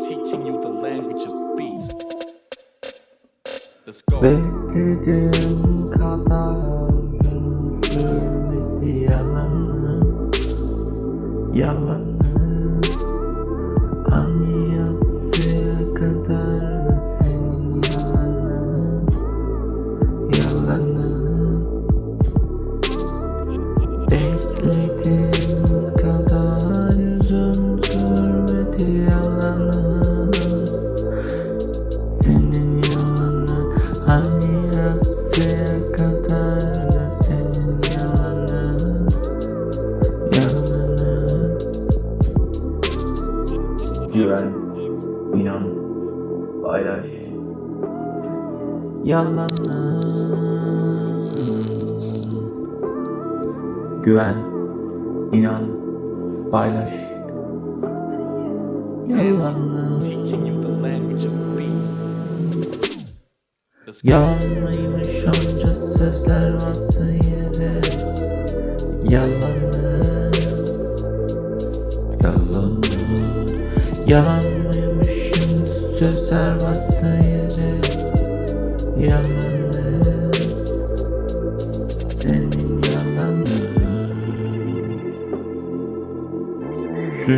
teaching you the language of beats. Let's go. Senin Güven, inan, paylaş. Yalanı Güven, inan, paylaş. Yalanı Teaching you sözler varsa yere Yalanı Yalanı Yalan mıymış onca sözler varsa yere Yalanı Senin yalanı Şu